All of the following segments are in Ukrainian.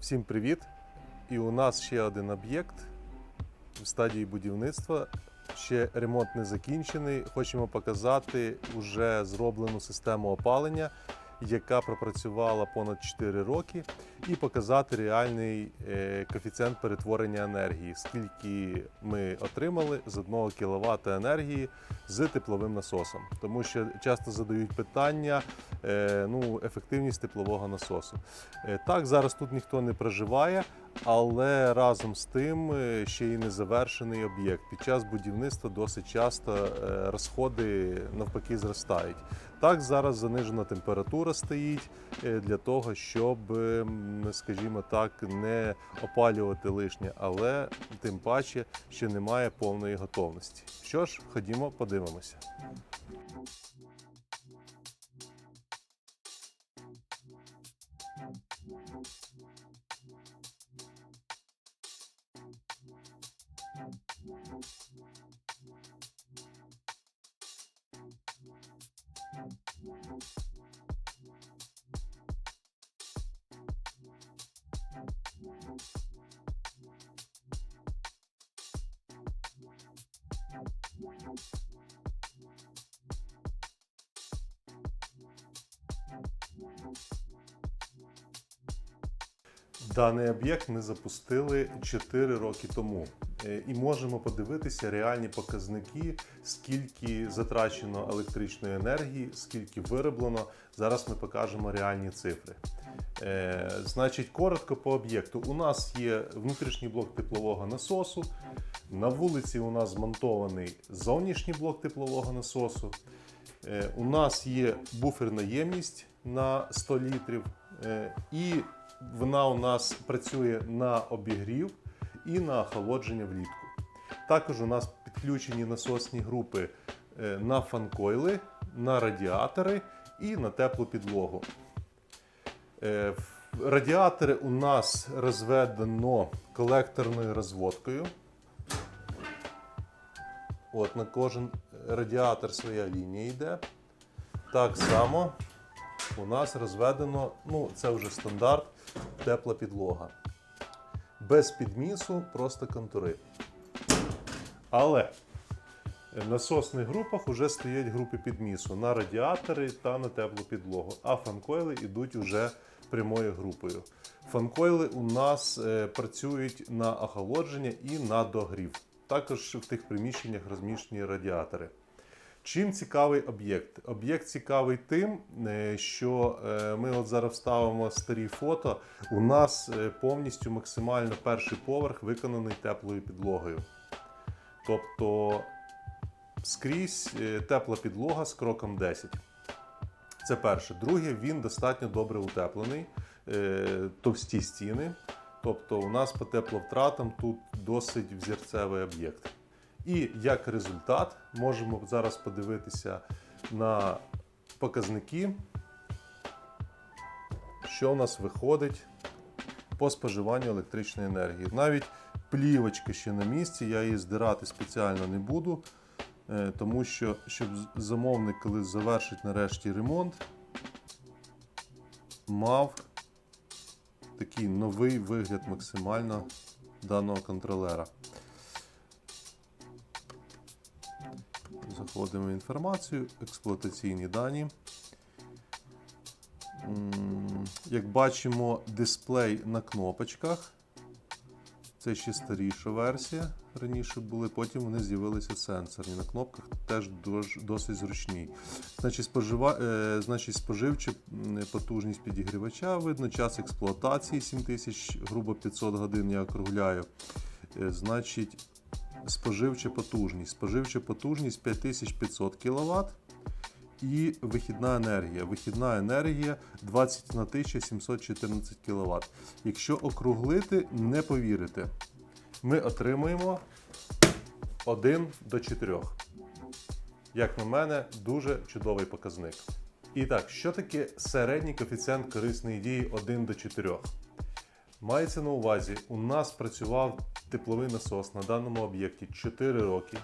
Всім привіт! І у нас ще один об'єкт в стадії будівництва. Ще ремонт не закінчений. Хочемо показати вже зроблену систему опалення, яка пропрацювала понад 4 роки, і показати реальний е, коефіцієнт перетворення енергії, скільки ми отримали з 1 кВт енергії з тепловим насосом. Тому що часто задають питання, ну, ефективність теплового насосу. Е, Так, зараз тут ніхто не проживає, але разом з тим е, ще й не завершений об'єкт. Під час будівництва досить часто е, розходи навпаки зростають. Так, зараз занижена температура стоїть е, для того, щоб, е, скажімо так, не опалювати лишнє, але тим паче ще немає повної готовності. Що ж, ходімо, подивимося. Даний об'єкт ми запустили 4 роки тому. Е, І можемо подивитися реальні показники, скільки затрачено електричної енергії, скільки вироблено. Зараз ми покажемо реальні цифри. Е, Значить, коротко по об'єкту. У нас є внутрішній блок теплового насосу. На вулиці у нас змонтований зовнішній блок теплового насосу. Е, У нас є буферна ємність на 100 літрів, і вона у нас працює на обігрів і на охолодження влітку. Також у нас підключені насосні групи е, на фанкойли, на радіатори і на теплу підлогу. Е, Радіатори у нас розведено колекторною розводкою. От на кожен радіатор своя лінія йде. Так само у нас розведено, ну це вже стандарт, тепла підлога. Без підмісу, просто контури. Але в насосних групах вже стоять групи підмісу на радіатори та на теплу підлогу. А фанкойли йдуть уже прямою групою. Фанкойли у нас е, працюють на охолодження і на догрів. Також в тих приміщеннях розміщені радіатори. Чим цікавий об'єкт? Об'єкт цікавий тим, е, що е, ми от зараз вставимо старі фото. У нас е, повністю максимально перший поверх виконаний теплою підлогою. Тобто скрізь тепла підлога з кроком 10. Це перше. Друге, він достатньо добре утеплений, товсті стіни. Тобто, у нас по тепловтратам тут досить взірцевий об'єкт. І як результат, можемо зараз подивитися на показники, що у нас виходить по споживанню електричної енергії. Навіть плівочка ще на місці, я її здирати спеціально не буду, е, тому що щоб замовник, коли завершить нарешті ремонт, мав такий новий вигляд максимально даного контролера. Заходимо в інформацію, експлуатаційні дані. Як бачимо, дисплей на кнопочках. Це ще старіша версія. Раніше були, потім вони з'явилися сенсорні. На кнопках теж досить зручні. Значить, спожива... е, значить споживча потужність підігрівача видно, час експлуатації 7000, грубо 500 годин я округляю. Е, значить, споживча потужність. Споживча потужність 5500 кВт і вихідна енергія. Вихідна енергія 21 714 кВт. Якщо округлити, не повірите, ми отримуємо 1 до 4. Як на мене, дуже чудовий показник. І так, що таке середній коефіцієнт корисної дії 1 до 4? Мається на увазі, у нас працював тепловий насос на даному об'єкті 4 роки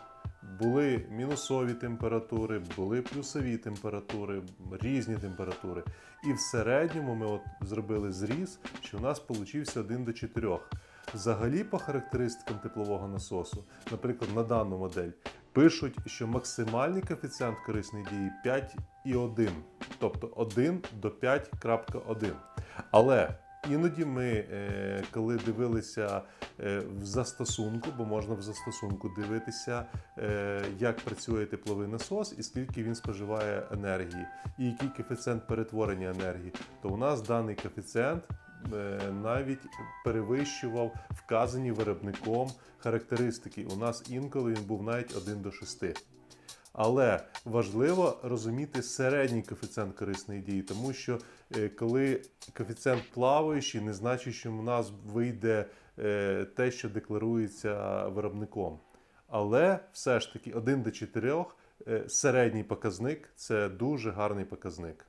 були мінусові температури, були плюсові температури, різні температури. І в середньому ми от зробили зріз, що у нас получився 1 до 4. Взагалі, по характеристикам теплового насосу, наприклад, на дану модель, пишуть, що максимальний коефіцієнт корисної дії 5,1, тобто 1 до 5,1. Але іноді ми, е, коли дивилися е, в застосунку, бо можна в застосунку дивитися, е, як працює тепловий насос і скільки він споживає енергії, і який коефіцієнт перетворення енергії, то у нас даний коефіцієнт навіть перевищував вказані виробником характеристики. У нас інколи він був навіть 1 до 6. Але важливо розуміти середній коефіцієнт корисної дії, тому що е, коли коефіцієнт плаваючий, не значить, що в нас вийде е, те, що декларується виробником. Але все ж таки 1 до 4 е, середній показник це дуже гарний показник.